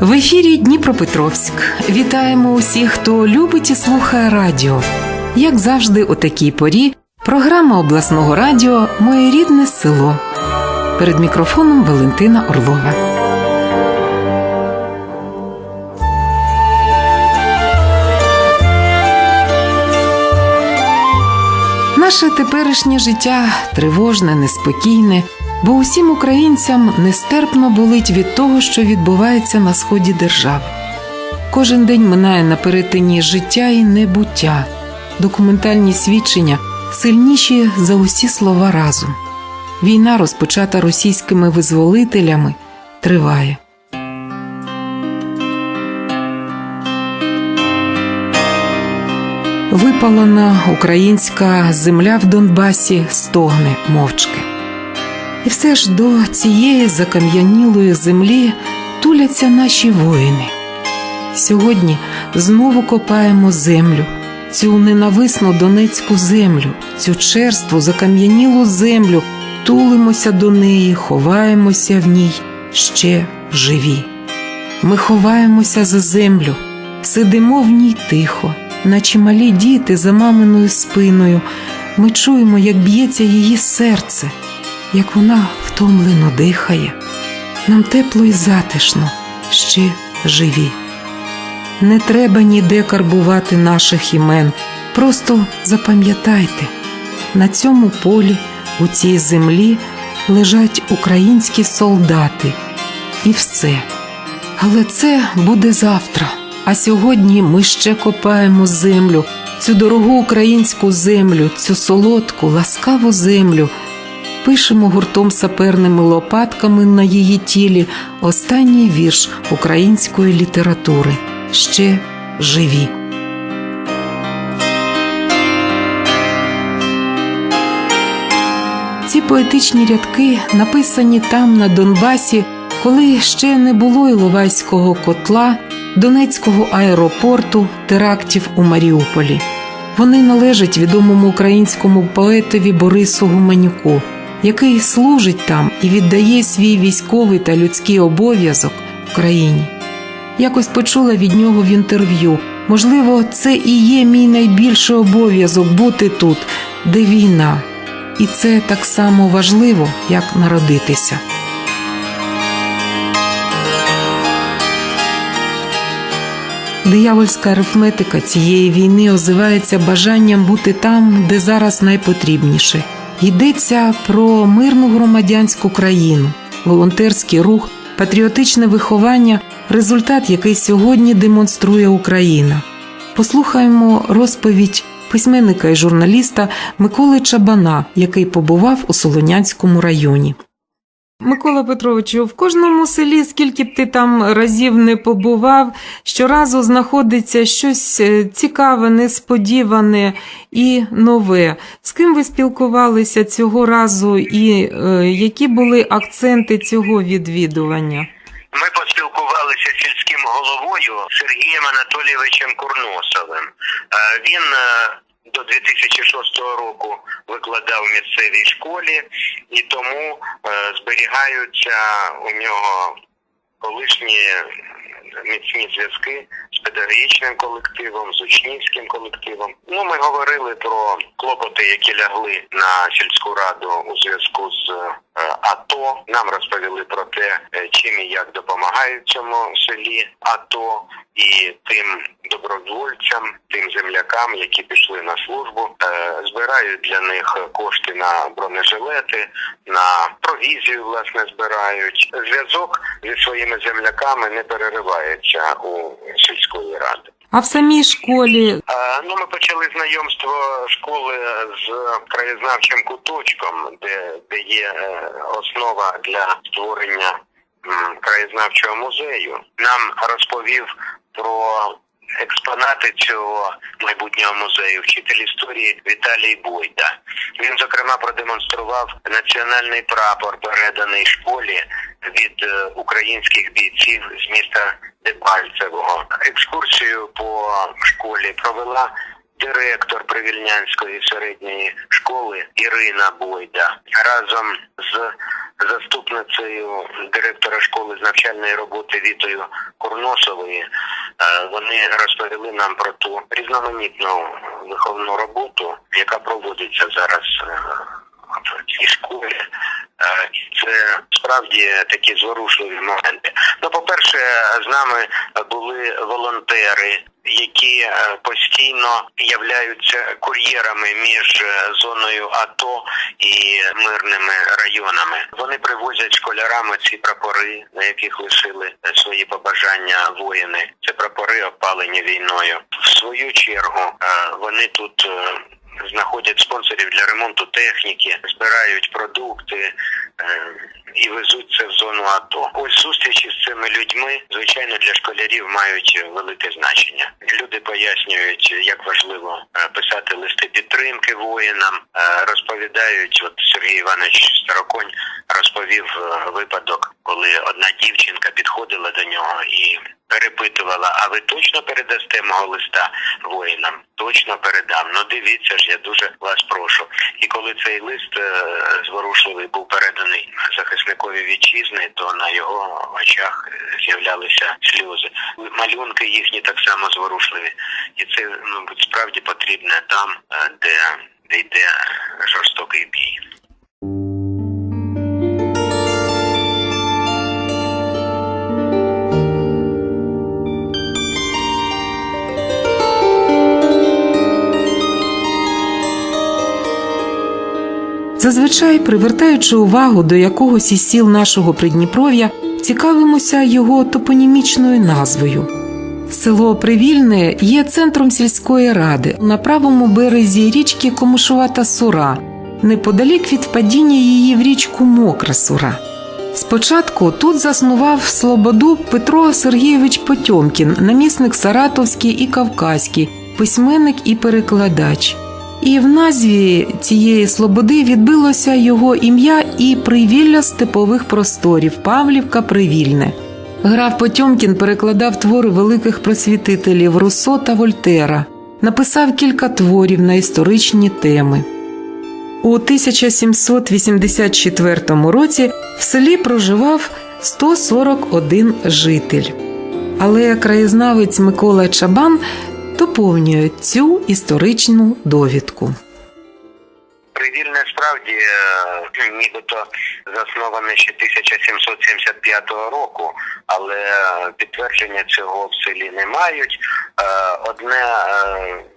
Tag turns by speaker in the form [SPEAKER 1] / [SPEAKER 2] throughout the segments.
[SPEAKER 1] В ефірі Дніпропетровськ. Вітаємо усіх, хто любить і слухає радіо. Як завжди, у такій порі, програма обласного радіо Моє рідне село. Перед мікрофоном Валентина Орлова. Наше теперішнє життя тривожне, неспокійне, бо усім українцям нестерпно болить від того, що відбувається на сході держави. Кожен день минає на перетині життя і небуття, документальні свідчення сильніші за усі слова разом. Війна, розпочата російськими визволителями, триває. Випалена українська земля в Донбасі стогне мовчки. І все ж до цієї закам'янілої землі туляться наші воїни. Сьогодні знову копаємо землю, цю ненависну донецьку землю, цю черству закам'янілу землю, тулимося до неї, ховаємося в ній ще живі. Ми ховаємося за землю, сидимо в ній тихо, наче малі діти за маминою спиною. Ми чуємо, як б'ється її серце, як вона втомлено дихає. Нам тепло і затишно, ще живі. Не треба ніде карбувати наших імен. Просто запам'ятайте, на цьому полі, у цій землі лежать українські солдати. І все. Але це буде завтра. А сьогодні ми ще копаємо землю, цю дорогу українську землю, цю солодку, ласкаву землю. Пишемо гуртом саперними лопатками на її тілі останній вірш української літератури ще живі. Ці поетичні рядки написані там, на Донбасі, коли ще не було Іловайського котла, Донецького аеропорту, терактів у Маріуполі. Вони належать відомому українському поетові Борису Гуманюку, який служить там і віддає свій військовий та людський обов'язок Україні. Якось почула від нього в інтерв'ю. Можливо, це і є мій найбільший обов'язок бути тут, де війна. І це так само важливо, як народитися. Диявольська арифметика цієї війни озивається бажанням бути там, де зараз найпотрібніше. Йдеться про мирну громадянську країну, волонтерський рух, патріотичне виховання, результат, який сьогодні демонструє Україна. Послухаємо розповідь письменника і журналіста Миколи Чабана, який побував у Солонянському районі. Микола Петровичу, в кожному селі, скільки б ти там разів не побував, щоразу знаходиться щось е, цікаве, несподіване і нове. З ким ви спілкувалися цього разу, і е, які були акценти цього відвідування?
[SPEAKER 2] Ми поспілкувалися з сільським головою Сергієм Анатолійовичем Курносовим. Е, Він е, до 2006 року викладав в місцевій школі, і тому е, зберігаються у нього колишні міцні зв'язки з педагогічним колективом, з учнівським колективом. Ну, ми говорили про клопоти, які лягли на сільську раду у зв'язку з АТО. Нам розповіли про те, е, чим і як допомагають цьому селі АТО і тим добровольцям, тим землякам, які пішли на службу, е, збирають для них кошти на бронежилети, на провізію, власне, збирають. Зв'язок зі своїми земляками не переривається у сільської ради.
[SPEAKER 1] А в самій школі
[SPEAKER 2] Ну, ми почали знайомство школи з краєзнавчим куточком, де, де є е, основа для створення краєзнавчого музею. Нам розповів про експонати цього майбутнього музею вчитель історії Віталій Бойда. Він зокрема продемонстрував національний прапор, переданий школі від е, українських бійців з міста Дебальцевого. Екскурсію по школі провела директор Привільнянської середньої школи Ірина Бойда разом з заступницею директора школи з навчальної роботи Вітою Курносової. Е, Вони розповіли нам про ту різноманітну виховну роботу, яка проводиться зараз е, цій школі. Е, і Це справді такі зворушливі моменти. Ну, по-перше, з нами були волонтери, які е, постійно являються кур'єрами між е, зоною АТО і мирними районами. Вони привозять школярами ці прапори, на яких лишили свої побажання воїни. Це прапори опалені війною. В свою чергу вони тут. Знаходять спонсорів для ремонту техніки, збирають продукти і везуть це в зону АТО. Ось зустрічі з цими людьми, звичайно, для школярів мають велике значення. Люди пояснюють, як важливо е, писати листи підтримки воїнам, е, розповідають. От Сергій Іванович Староконь розповів е, випадок, коли одна дівчинка підходила до нього і перепитувала: а ви точно передасте мого листа воїнам? Точно передам. Ну дивіться ж, я дуже вас прошу. І коли цей лист е, зворушливий був переданий захисникові вітчизни, то на його очах з'являлися сльози. Малюнки їхні так само зворушливі, і це мабуть справді потрібне там, е, де йде жорстокий бій.
[SPEAKER 1] Зазвичай, привертаючи увагу до якогось із сіл нашого Придніпров'я, цікавимося його топонімічною назвою. Село Привільне є центром сільської ради на правому березі річки Комишувата Сура, неподалік від впадіння її в річку Мокра Сура. Спочатку тут заснував Слободу Петро Сергійович Потьомкін, намісник Саратовський і Кавказький, письменник і перекладач. І в назві цієї слободи відбилося його ім'я і привілля степових просторів Павлівка Привільне. Граф Потьомкін перекладав твори великих просвітителів Руссо та Вольтера, написав кілька творів на історичні теми. У 1784 році в селі проживав 141 житель. Але краєзнавець Микола Чабан доповнює цю історичну довідку.
[SPEAKER 2] Привільне справді е, нібито засноване ще 1775 року, але е, підтвердження цього в селі не мають. Е, Одне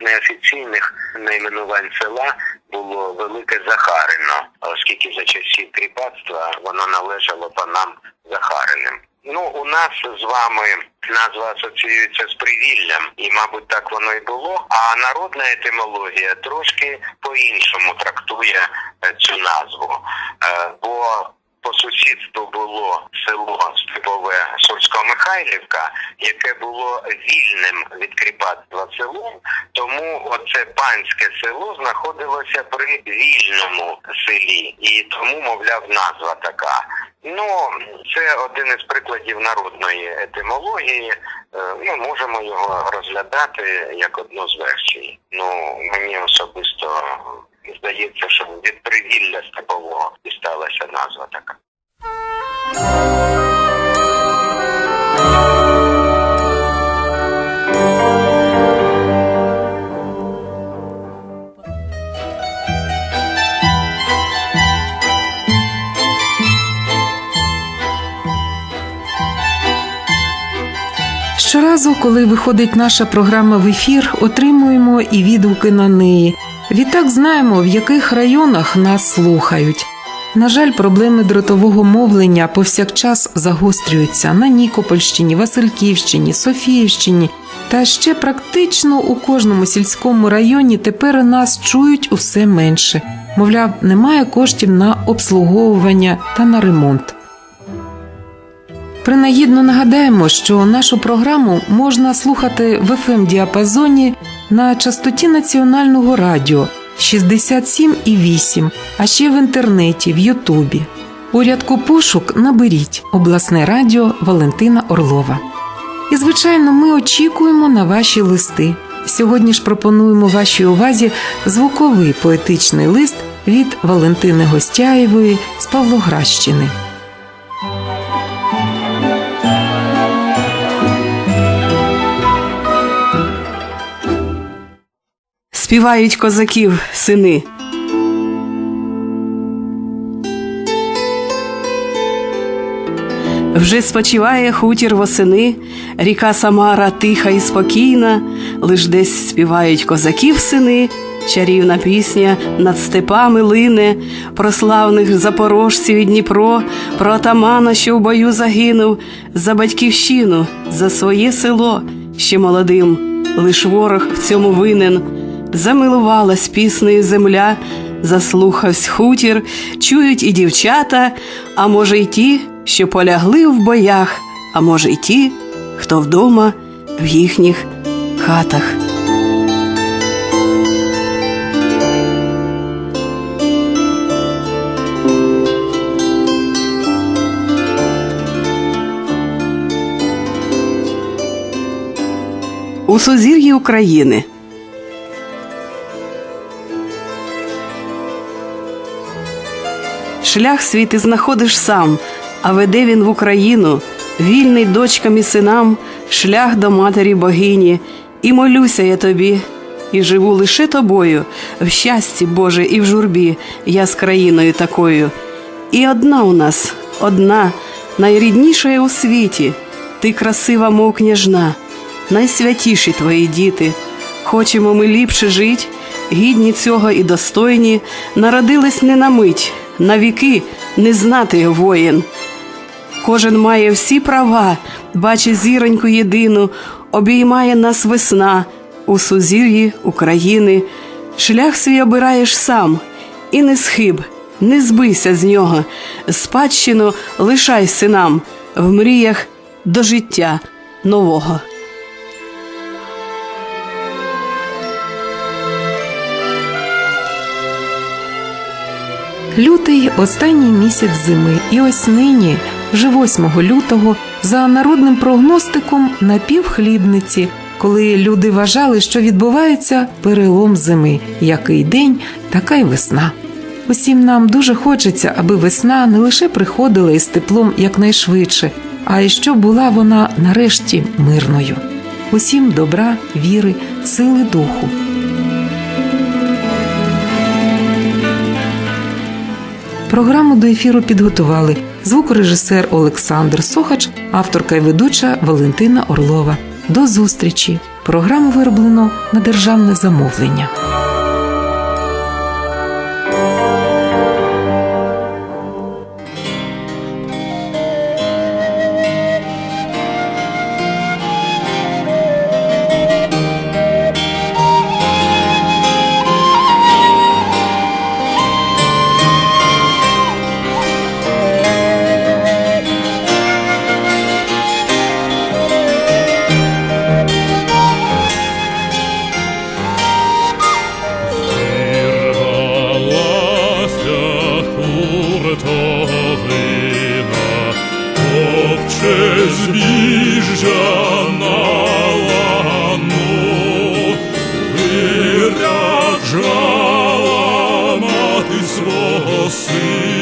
[SPEAKER 2] з неофіційних найменувань села було Велике Захарино, оскільки за часів кріпацтва воно належало панам Захариним. Ну, у нас з вами назва асоціюється з привіллям, і, мабуть, так воно і було. А народна етимологія трошки по-іншому трактує е, цю назву. Е, Бо по сусідству було село Степове Сурсько-Михайлівка, яке було вільним від кріпацтва селом, тому оце панське село знаходилося при вільному селі, і тому, мовляв, назва така. Ну, це один із прикладів народної етимології. Е, Ми можемо його розглядати як одну з версій. Ну, мені особисто здається, що від привілля степового дісталася назва така.
[SPEAKER 1] Щоразу, коли виходить наша програма в ефір, отримуємо і відгуки на неї. Відтак знаємо, в яких районах нас слухають. На жаль, проблеми дротового мовлення повсякчас загострюються на Нікопольщині, Васильківщині, Софіївщині. Та ще практично у кожному сільському районі тепер нас чують усе менше. Мовляв, немає коштів на обслуговування та на ремонт. Принагідно нагадаємо, що нашу програму можна слухати в fm діапазоні на частоті національного радіо 67,8, а ще в інтернеті, в Ютубі. У рядку пошук наберіть обласне радіо Валентина Орлова. І, звичайно, ми очікуємо на ваші листи.
[SPEAKER 3] Сьогодні ж пропонуємо вашій увазі звуковий поетичний лист від Валентини Гостяєвої з Павлоградщини.
[SPEAKER 4] Співають козаків сини. Вже спочиває хутір восени, ріка Самара тиха і спокійна, лиш десь співають козаків сини, чарівна пісня над степами лине, про славних запорожців і Дніпро, про атамана, що в бою загинув, за батьківщину, за своє село, ще молодим, лиш ворог в цьому винен. Замилувалась піснею земля, заслухавсь хутір, чують і дівчата, а може, й ті, що полягли в боях, а може, й ті, хто вдома в їхніх хатах. У сузір'ї України Шлях свій ти знаходиш сам, а веде він в Україну, вільний дочкам і синам, шлях до матері богині, і молюся я тобі, і живу лише тобою, в щасті Боже, і в журбі, я з країною такою. І одна у нас, одна, найрідніша у світі, ти красива, мов княжна, найсвятіші твої діти. Хочемо ми ліпше жить, гідні цього і достойні, народились не на мить, на віки не знати воїн. Кожен має всі права, бачить зіроньку єдину, обіймає нас весна у сузір'ї України. Шлях свій обираєш сам, і не схиб, не збийся з нього. Спадщину лишай синам в мріях до життя нового.
[SPEAKER 3] Лютий останній місяць зими, і ось нині, вже 8 лютого, за народним прогностиком на півхлібниці, коли люди вважали, що відбувається перелом зими, який день, така й весна. Усім нам дуже хочеться, аби весна не лише приходила із теплом якнайшвидше, а й щоб була вона нарешті мирною. Усім добра, віри, сили духу. Програму до ефіру підготували звукорежисер Олександр Сохач, авторка і ведуча Валентина Орлова. До зустрічі! Програму вироблено на державне замовлення. doce.